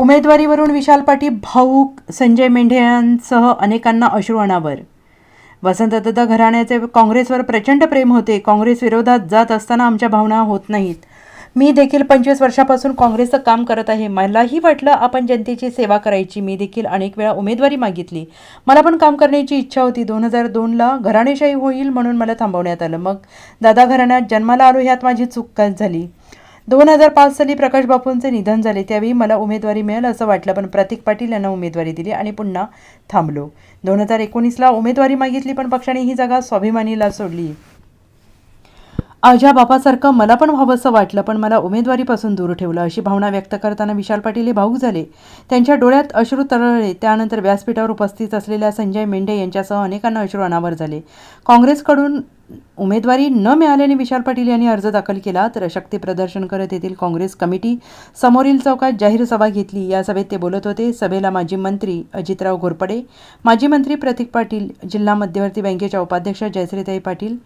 उमेदवारीवरून विशाल पाटील भाऊक संजय मेंढे यांसह अनेकांना अश्रू अनावर. वसंतदादा घराण्याचे काँग्रेसवर प्रचंड प्रेम होते. काँग्रेस विरोधात जात असताना आमच्या भावना होत नाहीत. मी देखील पंचवीस वर्षापासून काँग्रेसचं काम करत आहे. मलाही वाटलं आपण जनतेची सेवा करायची. मी देखील अनेक वेळा उमेदवारी मागितली. मला पण काम करण्याची इच्छा होती. दोन हजार दोनला घराणेशाही होईल म्हणून मला थांबवण्यात आलं. मग दादा घराण्यात जन्माला आलो ह्यात माझी चूक झाली? दोन हजार पाच साली प्रकाश बापूंचे निधन झाले त्यावेळी मला उमेदवारी मिळेल असं वाटलं पण प्रतीक पाटील यांना उमेदवारी दिली आणि पुन्हा थांबलो. दोन हजार एकोणीसला उमेदवारी मागितली पण पक्षाने ही जागा स्वाभिमानीला सोडली. आज्या बापासारखं मला पण व्हावंसं वाटलं पण मला उमेदवारीपासून दूर ठेवलं अशी भावना व्यक्त करताना विशाल पाटील हे भाऊक झाले. त्यांच्या डोळ्यात अश्रू तरळले त्यानंतर व्यासपीठावर उपस्थित असलेल्या संजय मेंढे यांच्यासह अनेकांना अश्रू अनावर झाले. काँग्रेसकडून उमेदवारी न मिळाल्याने विशाल पाटील यांनी अर्ज दाखल केला तर शक्ती प्रदर्शन करत येथील काँग्रेस कमिटी समोरील चौकात जाहीर सभा घेतली. या सभेत ते बोलत होते सभेला माजी मंत्री अजितराव घोरपडे माजी मंत्री प्रतीक पाटील जिल्हा मध्यवर्ती बँकेच्या उपाध्यक्ष जयश्रीताई पाटील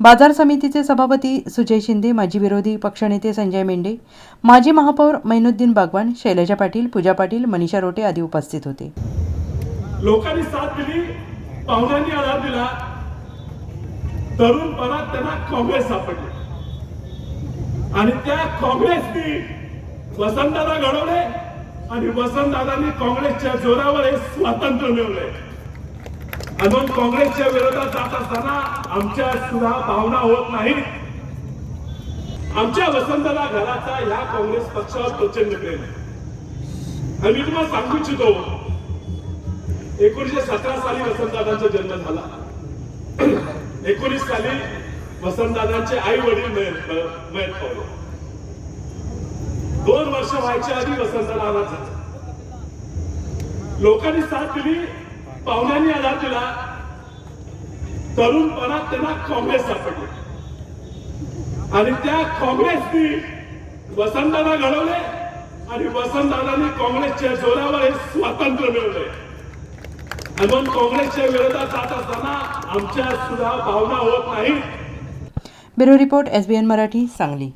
बाजार समितीचे सभापती सुजय शिंदे माजी विरोधी पक्षनेते संजय मेंढे माजी महापौर मैनुद्दीन बागवान शैलजा पाटील पूजा पाटील मनीषा रोटे आदी उपस्थित होते. लोकांनी साथ दिली पाहुण्यांनी आधार दिला तरुणपणात त्यांना काँग्रेस सापडले. आणि त्या काँग्रेसनी वसंतदादा घडवले आणि वसंतदादांनी काँग्रेसच्या जोरावर हे स्वातंत्र्य मिळवले. आणि मग काँग्रेसच्या विरोधात जात असताना आमच्या सुद्धा भावना होत नाही आमच्या वसंतदादा घराचा ह्या काँग्रेस पक्षावर प्रचंड प्रेम आणि मी तुम्हाला सांगू इच्छितो एकोणीशे सतरा साली वसंतदादांचा जन्म झाला. एकोणीस साली वसंतदादांचे आई वडील मयत पावले. दोन वर्ष व्हायच्या आधी वसंतदादाचा लोकांनी साथ दिली पाहुण्यांनी आधार दिला. तरुणपणात त्यांना काँग्रेस सापडली. आणि त्या काँग्रेसनी वसंतदादा घडवले आणि वसंतदादांनी काँग्रेसच्या जोरावर हे स्वातंत्र्य मिळवले. आणि मग काँग्रेसच्या विरोधात जात असताना आमच्या सुद्धा भावना होत नाही bureau report S B N Marathi Sangli.